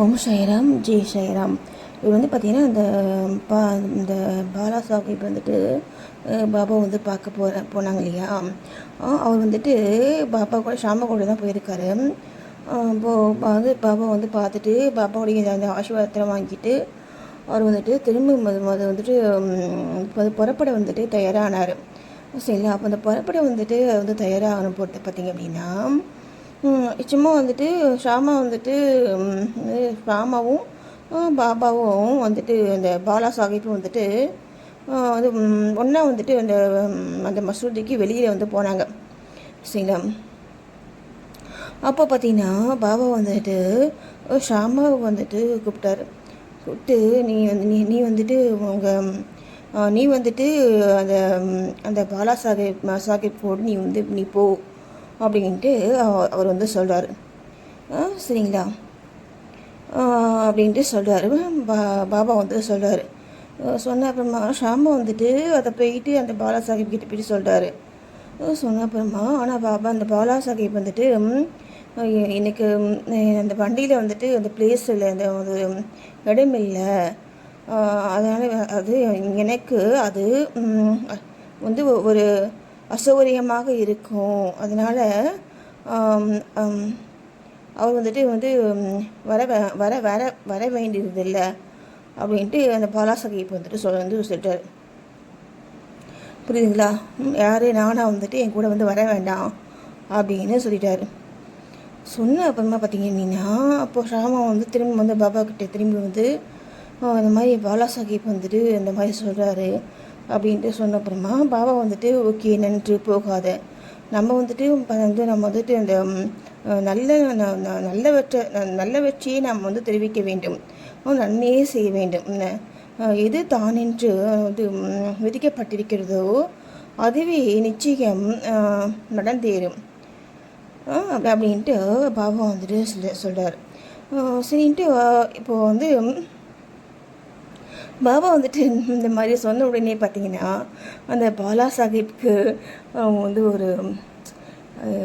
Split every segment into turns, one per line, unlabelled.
ஓம் சாய்ராம் ஜெய் சாய்ராம் இவர் வந்து பார்த்திங்கன்னா இந்த பா இந்த பாலா சாஹிப் வந்துட்டு பாபா வந்து பார்க்க போகிற போனாங்க இல்லையா? அவர் வந்துட்டு பாப்பா கூட ஷாமா கூட தான் போயிருக்காரு. அப்போது வந்து பாபா வந்து பார்த்துட்டு பாப்பாவுடைய அந்த ஆசீர்வாதத்தை வாங்கிட்டு அவர் வந்துட்டு திரும்ப அது மொத வந்துட்டு அது புறப்பட வந்துட்டு தயாரானார். சரிங்களா அப்போ அந்த புறப்பட வந்துட்டு வந்து தயாராகணும் போட்டு பார்த்தீங்க அப்படின்னா சும்மா வந்துட்டு ஷாமா வந்துட்டு ஷாமாவும் பாபாவும் வந்துட்டு அந்த பாலா சாஹிப்பும் வந்துட்டு அது ஒன்றா வந்துட்டு அந்த அந்த மசூதிக்கு வெளியில் வந்து போனாங்க. சரிங்களா? அப்போ பார்த்தீங்கன்னா பாபா வந்துட்டு ஷாமாவை வந்துட்டு கூப்பிட்டாரு. கூப்பிட்டு நீ வந்து நீ நீ வந்துட்டு உங்கள் நீ வந்துட்டு அந்த அந்த பாலா சாஹிப் சாஹிப் போடு நீ வந்து நீ போ. அப்படின்ட்டு அவர் வந்து சொல்கிறார் சரிங்களா? அப்படின்ட்டு சொல்கிறாரு பா பாபா வந்து சொல்கிறார் சொன்ன அப்புறமா ஷாமா வந்துட்டு அதை போயிட்டு அந்த பாலா சாஹிப் கிட்ட போயிட்டு சொல்கிறாரு சொன்ன அப்புறமா ஆனால் பாபா அந்த பாலா சாஹிப் வந்துட்டு எனக்கு அந்த வண்டியில் வந்துட்டு அந்த பிளேஸ் இல்லை அந்த ஒரு இடம் இல்லை. அதனால் அது எனக்கு அது வந்து ஒரு அசௌகரியமாக இருக்கும். அதனால் அவர் வந்துட்டு வந்து வர வர வர வர வேண்டியதில்லை அப்படின்ட்டு அந்த பாலா வந்துட்டு சொல்ல வந்து சொல்லிட்டார். புரியுதுங்களா? யார்? யாரு வந்துட்டு என் கூட வந்து வர வேண்டாம் அப்படின்னு சொல்லிட்டாரு. சொன்ன அப்புறமா பார்த்தீங்க அப்படின்னா அப்போ ராமா வந்து திரும்பி வந்து பாபா கிட்டே திரும்பி வந்து அந்த இந்த மாதிரி பாலா சாஹிப் வந்துட்டு இந்த மாதிரி சொல்கிறாரு அப்படின்ட்டு சொன்ன அப்புறமா பாபா வந்துட்டு ஓகே நன்றி போகாத. நம்ம வந்துட்டு வந்து நம்ம வந்துட்டு அந்த நல்ல ந- நல்லவற்றை நல்ல நல்லவற்றையே நாம் வந்து தெரிவிக்க வேண்டும். நன்மையே செய்ய வேண்டும். எது தானென்று வந்து விதிக்கப்பட்டிருக்கிறதோ அதுவே நிச்சயம் நடந்தேறும். அப்படின்ட்டு பாபா வந்துட்டு சொல்ல சொல்கிறார் சரின்ட்டு இப்போ வந்து பாபா வந்துட்டு இந்த மாதிரி சொன்ன உடனே பார்த்தீங்கன்னா அந்த பாலா சாஹிப்க்கு வந்து ஒரு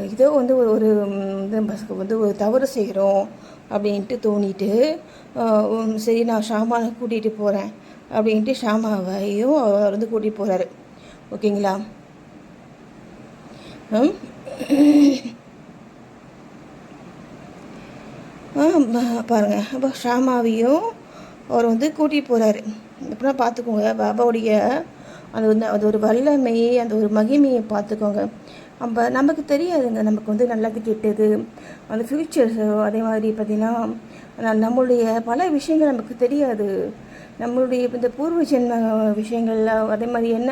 இதோ வந்து ஒரு ஒரு இது வந்து ஒரு தவறு செய்கிறோம் அப்படின்ட்டு தோணிட்டு சரி நான் ஷாமாவை கூட்டிகிட்டு போகிறேன் அப்படின்ட்டு ஷாமாவையும் அவர் வந்து கூட்டிகிட்டு போகிறாரு ஓகேங்களா? பாருங்கள் அப்போ ஷாமாவையும் அவர் வந்து கூட்டிகிட்டு போகிறாரு எப்படின்னா பார்த்துக்கோங்க பாபாவுடைய அது வந்து அது ஒரு வல்லமை அந்த ஒரு மகிமையை பார்த்துக்கோங்க. நம்ம நமக்கு தெரியாதுங்க நமக்கு வந்து நல்லது கெட்டது அந்த ஃப்யூச்சர்ஸோ அதே மாதிரி பார்த்திங்கன்னா நம்மளுடைய பல விஷயங்கள் நமக்கு தெரியாது. நம்மளுடைய இந்த பூர்வ ஜென்ம விஷயங்கள்ல அதே மாதிரி என்ன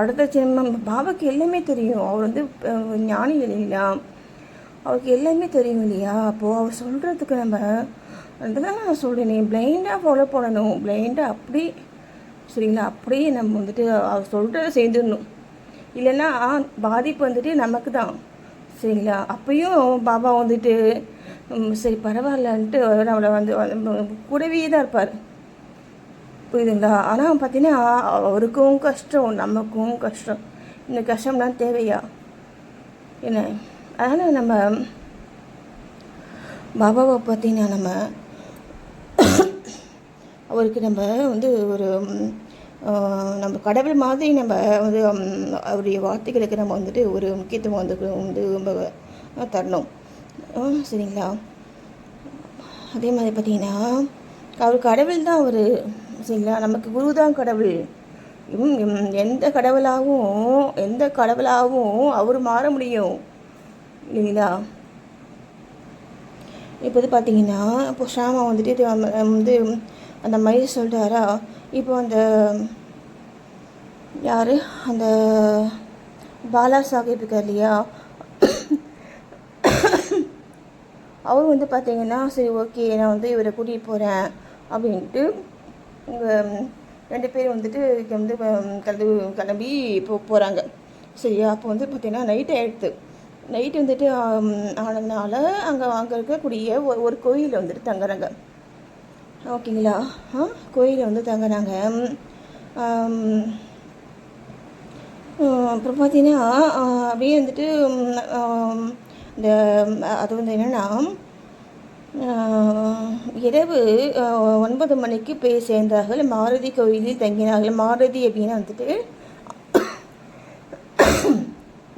அடுத்த ஜென்மம் பாபாக்கு எல்லாமே தெரியும். அவர் வந்து ஞானி இல்லைங்களா அவருக்கு எல்லாமே தெரியும் இல்லையா? அப்போது அவர் சொல்கிறதுக்கு நம்ம அதுதான் நான் சொல்கிறேன் நீ பிளைண்டாக ஃபாலோ பண்ணணும். பிளைண்டாக அப்படி சரிங்களா? அப்படியே நம்ம வந்துட்டு அவர் சொல்கிறத செய்துடணும். இல்லைன்னா பாதிப்பு வந்துட்டு நமக்கு தான் சரிங்களா? அப்பயும் பாபா வந்துட்டு சரி பரவாயில்லன்ட்டு நம்மளை வந்து வந்து கூடவே தான் இருப்பார். புரியுதுங்களா? ஆனால் பார்த்தீங்கன்னா அவருக்கும் கஷ்டம் நமக்கும் கஷ்டம். இந்த கஷ்டம்லாம் தேவையா? என்ன? அதனால் நம்ம பாபாவை பார்த்தீங்கன்னா நம்ம அவருக்கு நம்ம வந்து ஒரு நம்ம கடவுள் மாதிரி நம்ம வந்து அவருடைய வார்த்தைகளுக்கு நம்ம வந்துட்டு ஒரு முக்கியத்துவம் வந்து வந்து ரொம்ப தரணும். சரிங்களா? அதே மாதிரி பார்த்தீங்கன்னா அவர் கடவுள் தான் அவர். சரிங்களா? நமக்கு குரு தான் கடவுள். எந்த கடவுளாகவும் எந்த கடவுளாகவும் அவர் மாற முடியும். இல்லைங்களா? இப்போ வந்து பார்த்தீங்கன்னா இப்போ ஷாமா வந்துட்டு வந்து அந்த மயில் சொல்கிறாரா இப்போ அந்த யார்? அந்த பாலா சாஹிப் இருக்கார் இல்லையா? அவர் வந்து பார்த்தீங்கன்னா சரி ஓகே நான் வந்து இவரை கூட்டிகிட்டு போகிறேன் அப்படின்ட்டு உங்கள் ரெண்டு பேரும் வந்துட்டு இங்கே வந்து கிளம்பி கிளம்பி போ போகிறாங்க சரியா? அப்போ வந்து பார்த்தீங்கன்னா நைட் ஆகிடுது நைட் வந்துட்டு ஆனதுனால அங்கே அங்கே இருக்கக்கூடிய ஒரு ஒரு கோயிலில் வந்துட்டு தங்குறாங்க. ஓகேங்களா? ஆ கோயிலில் வந்து தங்குறாங்க. அப்புறம் பார்த்தீங்கன்னா அப்படியே வந்துட்டு இந்த அது வந்து என்னென்னா இரவு ஒன்பது மணிக்கு போய் சேர்ந்தார்கள். மாருதி கோயிலில் தங்கினார்கள். மாருதி அப்படின்னா வந்துட்டு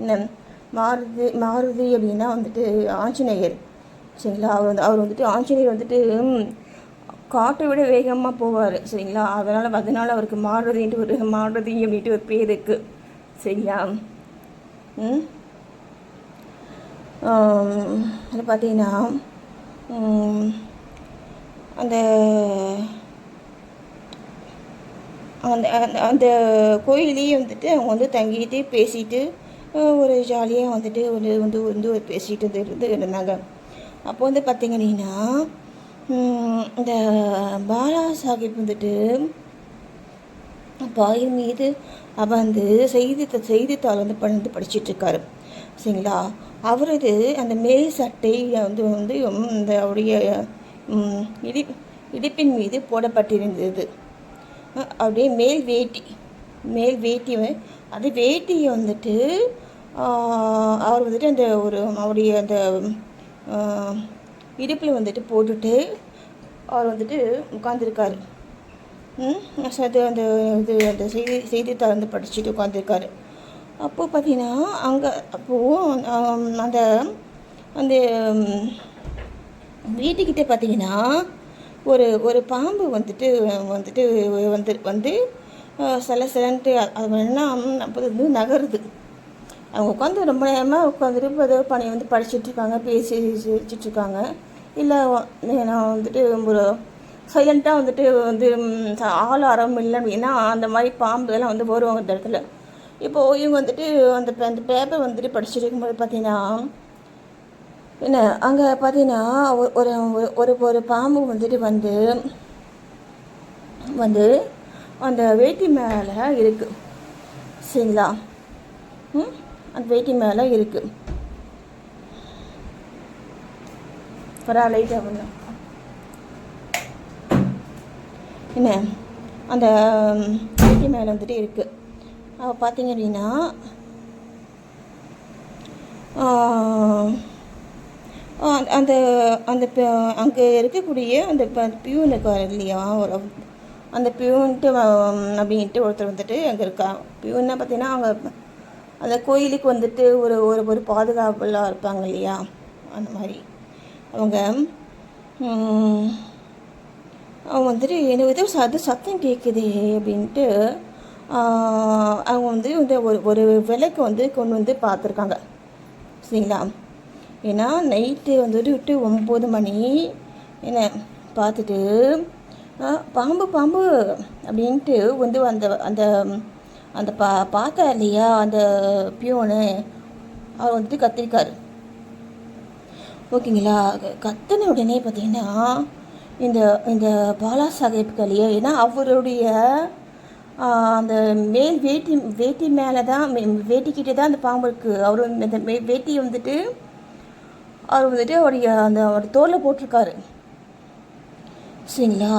என்ன மாருதி மாருதி அப்படின்னா வந்துட்டு ஆஞ்சநேயர். சரிங்களா? அவர் வந்து அவர் வந்துட்டு ஆஞ்சநேயர் வந்துட்டு காட்டை விட வேகமாக போவார். சரிங்களா? அதனால் அதனால் அவருக்கு மாருதின்ட்டு ஒரு மாருதி அப்படின்ட்டு ஒரு பேர் இருக்குது சரிங்களா ம். அது பார்த்தீங்கன்னா அந்த அந்த அந்த அந்த கோயிலையே வந்துட்டு அவங்க வந்து தங்கிட்டு பேசிட்டு ஒரு ஜாலியாக வந்துட்டு ஒரு வந்து வந்து ஒரு பேசிகிட்டு இருந்து இருந்தாங்க. அப்போ வந்து பார்த்தீங்கன்னா இந்த பாலா சாஹிப் வந்துட்டு பாயின் மீது அமர்ந்து செய்தி செய்தித்தாள் வந்து வந்து படிச்சிட்டு இருக்காரு. சரிங்களா? அவரது அந்த மேல் சட்டை வந்து வந்து இந்த அவருடைய இடி இடுப்பின் மீது போடப்பட்டிருந்தது. அப்படியே மேல் வேட்டி மேல் வேட்டி அது வேட்டியை வந்துட்டு அவர் வந்துட்டு அந்த ஒரு அவருடைய அந்த இடுப்பில் வந்துட்டு போட்டுட்டு அவர் வந்துட்டு உட்காந்துருக்காரு அது அந்த இது அந்த செய்தி செய்தித்தாள் வந்து படிச்சுட்டு உட்காந்துருக்காரு அப்போது பார்த்தீங்கன்னா அங்கே அப்போது அந்த அந்த வீட்டுக்கிட்ட பார்த்தீங்கன்னா ஒரு ஒரு பாம்பு வந்துட்டு வந்துட்டு வந்து வந்து சில சிலன்ட்டு அது என்ன அப்போ வந்து நகருது. அவங்க உட்காந்து ரொம்ப நேரமாக உட்காந்துட்டு இப்போ ஏதோ பணி வந்து படிச்சுட்டு இருக்காங்க பேசி வச்சுட்ருக்காங்க. இல்லை நான் வந்துட்டு ஒரு சைலண்ட்டாக வந்துட்டு வந்து ஆள் அறம் இல்லை. அப்படின்னா அந்த மாதிரி பாம்பு எல்லாம் வந்து வருவாங்க இந்த இடத்துல. இப்போது இவங்க வந்துட்டு அந்த அந்த பேப்பர் வந்துட்டு படிச்சுட்டு இருக்கும்போது பார்த்தீங்கன்னா என்ன அங்கே பார்த்தீங்கன்னா ஒரு ஒரு ஒரு பாம்பு வந்துட்டு வந்து வந்து அந்த வேட்டி மேலே இருக்குது சரிங்களா? ம்? அந்த வேட்டி மேலே இருக்குது பரா லைட்டாக பண்ணலாம் என்ன? அந்த ம், மேலே வந்துட்டு இருக்குது அவள் பார்த்தீங்க அப்படின்னா அந்த அந்த அங்கே இருக்கக்கூடிய அந்த பியூன் இருக்கார் இல்லையா? ஒரு அந்த பியூன்ட்டு அப்படின்ட்டு ஒருத்தர் வந்துட்டு அங்கே இருக்கா. பியூன்னா பார்த்தீங்கன்னா அவங்க அந்த கோயிலுக்கு வந்துட்டு ஒரு ஒரு ஒரு பாதுகாப்புலாம் இருப்பாங்க இல்லையா? அந்த மாதிரி. அவங்க அவங்க வந்துட்டு எனக்கு ஏதோ சது சத்தம் கேட்குதே அப்படின்ட்டு அவங்க வந்து இந்த ஒரு ஒரு விலைக்கு வந்து கொண்டு வந்து பார்த்துருக்காங்க. சரிங்களா? ஏன்னா நைட்டு வந்துட்டு விட்டு ஒம்பது மணி என்ன பார்த்துட்டு பாம்பு பாம்பு அப்படின்ட்டு வந்து அந்த அந்த அந்த பா பார்த்தா இல்லையா? அந்த பியூனு. அவர் வந்துட்டு கத்திருக்காரு. ஓகேங்களா? கத்தின உடனே பார்த்தீங்கன்னா இந்த இந்த பாலா சாஹேப் கலியா ஏன்னா அவருடைய அந்த மேல் வேட்டி வேட்டி மேலே தான் மே- வேட்டிக்கிட்டே தான் அந்த பாம்பு இருக்குது அவர் அந்த மே வேட்டியை வந்துட்டு அவர் வந்துட்டு அவருடைய அந்த அவர் தோலில் போட்டிருக்காரு. சரிங்களா?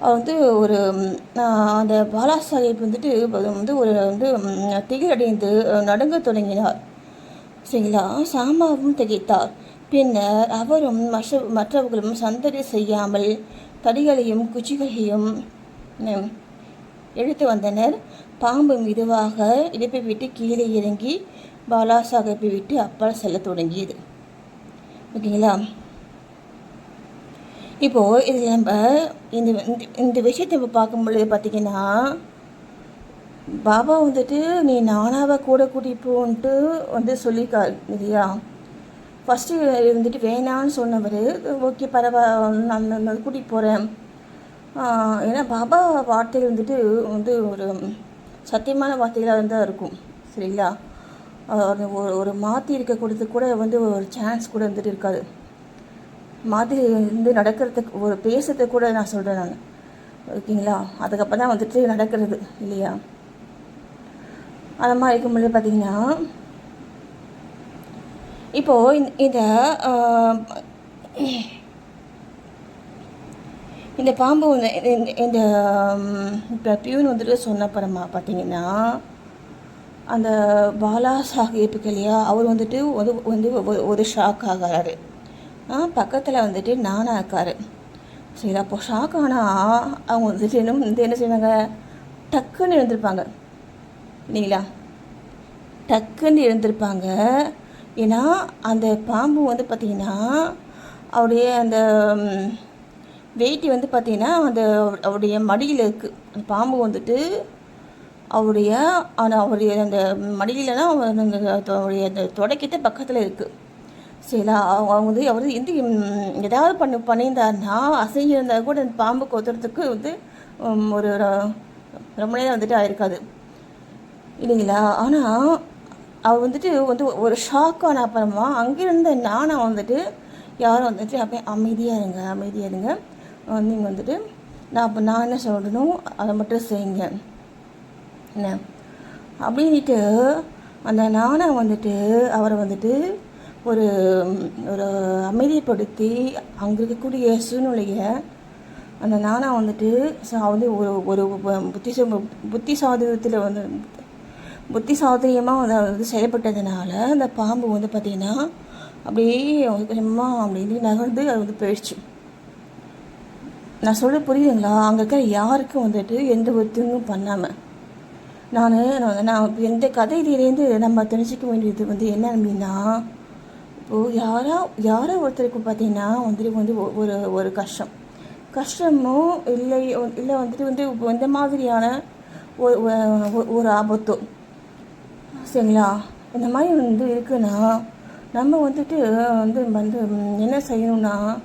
வந்து ஒரு அந்த பாலா சாஹிப் வந்துட்டு வந்து ஒரு வந்து திகழடைந்து திகிலடைந்து நடுங்க தொடங்கினார். சரிங்களா? சாமாவும் திகைத்தார். பின்னர் அவரும் மற்ற மற்றவர்களும் சந்தடி செய்யாமல் தடிகளையும் குச்சிகளையும் எடுத்து வந்தனர். பாம்பு மெதுவாக இடுப்பை விட்டு கீழே இறங்கி பாலா சாஹேப்பை விட்டு அப்பால் செல்ல தொடங்கியது. ஓகேங்களா? இப்போது இதில் நம்ம இந்த இந்த- விஷயத்தை இப்போ பார்க்கும் பொழுது பார்த்தீங்கன்னா பாபா வந்துட்டு நீ நானாவை கூட கூட்டிப்போன்ட்டு போன்ட்டு வந்து சொல்லியிருக்காரு இல்லையா? ஃபஸ்ட்டு வந்துட்டு வேணான்னு சொன்னவர் ஓகே பரவாயில்ல நான் நான் கூட்டிகிட்டு போகிறேன் ஏன்னா பாபா வார்த்தை வந்துட்டு வந்து ஒரு சத்தியமான வார்த்தைகளாக தான் இருக்கும் சரிங்களா? ஒரு ஒரு மாற்றி இருக்க கொடுத்து கூட வந்து ஒரு சான்ஸ் கூட வந்துட்டு இருக்காது. மாதிரி வந்து நடக்கிறதுக்கு ஒரு பேசுறதுக்கு கூட நான் சொல்கிறேன் நான். ஓகேங்களா? அதுக்கப்புறம் தான் வந்துட்டு நடக்கிறது இல்லையா? அந்த மாதிரி இருக்கும்போது பார்த்தீங்கன்னா இப்போது இந்த இந்த இந்த பாம்பு வந்து இந்த- இந்த இப்போ பியூன் வந்துட்டு சொன்னப்புறமா பார்த்தீங்கன்னா அந்த பாலா சாஹிப்புக்கு இல்லையா? அவர் வந்துட்டு ஒரு வந்து ஒரு- ஒரு ஷாக் ஆகிறாரு. பக்கத்தில் வந்துட்டு நானா இருக்காரு. சரி அப்போ ஷாக் ஆனால் அவங்க வந்துட்டு என்ன வந்து என்ன செய்வாங்க? டக்குன்னு எழுந்திருப்பாங்க. இல்லைங்களா? டக்குன்னு எழுந்திருப்பாங்க. ஏன்னா அந்த பாம்பு வந்து பார்த்திங்கன்னா அவருடைய அந்த வெயிட் வந்து பார்த்திங்கன்னா அந்த அவருடைய மடியில் இருக்குது அந்த பாம்பு வந்துட்டு அவருடைய அந்த அவருடைய அந்த மடியிலனா அவருடைய அந்த தொடக்கத்தை பக்கத்தில் இருக்குது சில அவங்க அவங்க வந்து அவர் வந்து ஏதாவது பண்ணி பண்ணியிருந்தாருன்னா அசைஞ்சிருந்தா கூட அந்த பாம்பு கொத்துறதுக்கு வந்து ஒரு ரொம்ப நேரம் வந்துட்டு ஆயிருக்காது. இல்லைங்களா? ஆனால் அவள் வந்துட்டு வந்து ஒரு ஷாக் ஆன அப்புறமா அங்கிருந்த நானா வந்துட்டு யாரும் வந்துட்டு அப்படியே அமைதியாக இருங்க அமைதியாக இருங்க. நீங்கள் வந்துட்டு நான் அப்போ நான் என்ன சொல்லணும்? அதை மட்டும் செய்யுங்க. என்ன? அப்படின்ட்டு அந்த நானா வந்துட்டு அவரை வந்துட்டு ஒரு ஒரு அமைதிப்படுத்தி அங்கே இருக்கக்கூடிய சூழ்நிலையை அந்த நானா வந்துட்டு சா வந்து ஒரு ஒரு புத்தி புத்தி சாதுரியத்தில் வந்து புத்தி சாதுரியமாக வந்து வந்து செயல்பட்டதுனால அந்த பாம்பு வந்து பார்த்திங்கன்னா அப்படியே கொஞ்சமாக அப்படின்னு நகர்ந்து அது வந்து போயிடுச்சு. நான் சொல்ல புரியுதுங்களா? அங்கே இருக்கிற யாருக்கும் வந்துட்டு எந்த ஒரு தீங்கும் பண்ணாமல் நான் நான் இப்போ எந்த கதையிலேருந்து நம்ம தெரிஞ்சிக்க வேண்டியது வந்து என்ன அப்படின்னா இப்போது யாரா யாரோ ஒருத்தருக்கு பார்த்தீங்கன்னா வந்துட்டு வந்து ஒரு ஒரு கஷ்டம். கஷ்டமோ இல்லை இல்லை வந்துட்டு வந்து இந்த மாதிரியான ஒரு ஒரு- ஆபத்தோ. சரிங்களா? இந்த மாதிரி வந்து இருக்குன்னா நம்ம வந்துட்டு வந்து வந்து என்ன செய்யணும்னா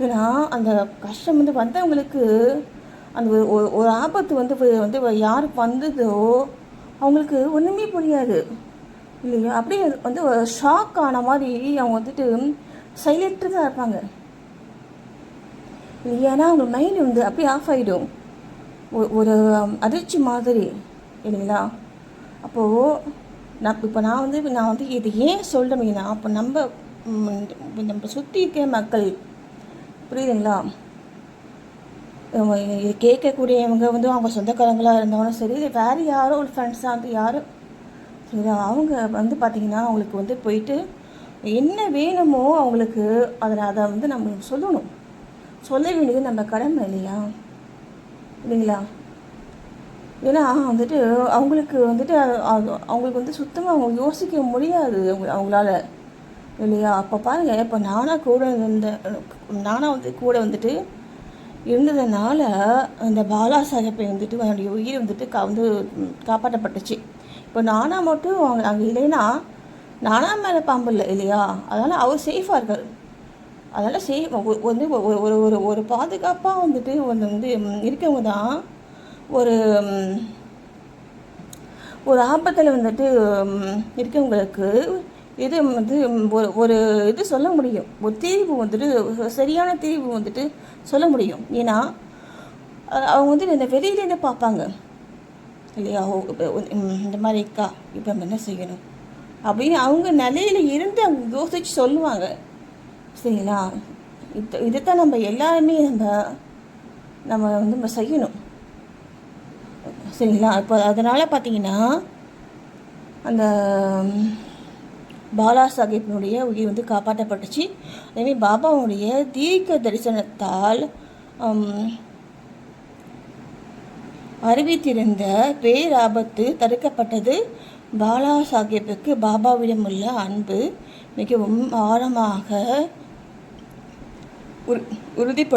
ஏன்னா அந்த கஷ்டம் வந்து வந்தவங்களுக்கு அந்த ஒரு- ஒரு ஒரு ஆபத்து வந்து வந்து யாருக்கு வந்ததோ அவங்களுக்கு ஒன்றுமே புரியாது. இல்லையா அப்படியே வந்து ஷாக் ஆன மாதிரி அவங்க வந்துட்டு சைலண்ட்டு தான் இருப்பாங்க. ஏன்னா அவங்க மைண்ட் வந்து அப்படியே ஆஃப் ஆகிடும் ஒரு அதிர்ச்சி மாதிரி இல்லைங்களா? அப்போது நான் இப்போ நான் வந்து நான் வந்து இது ஏன் சொல்கிறேன்னா அப்போ நம்ம நம்ம சுற்றி இருக்க மக்கள் புரியுதுங்களா? கேட்கக்கூடியவங்க வந்து அவங்க சொந்தக்காரங்களாக இருந்தாலும் சரி வேறு யாரோ ஒரு ஃப்ரெண்ட்ஸாக வந்து யாரும் சரி அவங்க வந்து பார்த்திங்கன்னா அவங்களுக்கு வந்து போயிட்டு என்ன வேணுமோ அவங்களுக்கு அதில் அதை வந்து நம்ம சொல்லணும். சொல்ல வேண்டியது நம்ம கடமை இல்லையா? இல்லைங்களா? ஏன்னா வந்துட்டு அவங்களுக்கு வந்துட்டு அது- அவங்களுக்கு வந்து சுத்தமாக அவங்க யோசிக்க முடியாது அவங்க அவங்களால. இல்லையா? அப்போ பாருங்கள் இப்போ நானாக கூட இருந்த நானாக வந்து கூட வந்துட்டு இருந்ததுனால இந்த பாலா சாஹேப்பை வந்துட்டு அவனுடைய உயிர் வந்துட்டு கா வந்து காப்பாற்றப்பட்டுச்சு. இப்போ நானா மட்டும் அவங்க அங்கே இல்லைன்னா நானா மேலே பாம்பு இல்லை இல்லையா? அதனால் அவர் சேஃபாக இருக்கார். அதனால் சே ஒ- வந்து ஒரு ஒரு ஒரு ஒரு பாதுகாப்பாக வந்துட்டு வந்து வந்து இருக்கவங்க தான் ஒரு ஒரு ஆபத்தில் வந்துட்டு இருக்கவங்களுக்கு இது வந்து ஒரு ஒரு இது சொல்ல முடியும். ஒரு தீர்வு வந்துட்டு சரியான தீர்வு வந்துட்டு சொல்ல முடியும். ஏன்னா அவங்க வந்து இந்த வெளியிலேருந்து பார்ப்பாங்க. இல்லையா? ஓ, இந்த மாதிரி இருக்கா? இப்போ நம்ம என்ன செய்யணும்? அப்படின்னு அவங்க நிலையில் இருந்து அவங்க யோசிச்சு சொல்லுவாங்க. சரிங்களா? இது இதைத்தான் நம்ம எல்லாருமே நம்ம நம்ம வந்து நம்ம செய்யணும். சரிங்களா? இப்போ அதனால் பார்த்தீங்கன்னா அந்த பாலா சாஹிப்பினுடைய உயிர் வந்து காப்பாற்றப்பட்டுச்சு. அதேமாதிரி பாபாவுடைய தீர்க்க தரிசனத்தால் அறிவித்திருந்த பேராபத்து தடுக்கப்பட்டது. பாலா சாஹிப்புக்கு பாபாவிடம் உள்ள அன்பு மிகவும் ஆழமாக உறுதிப்ப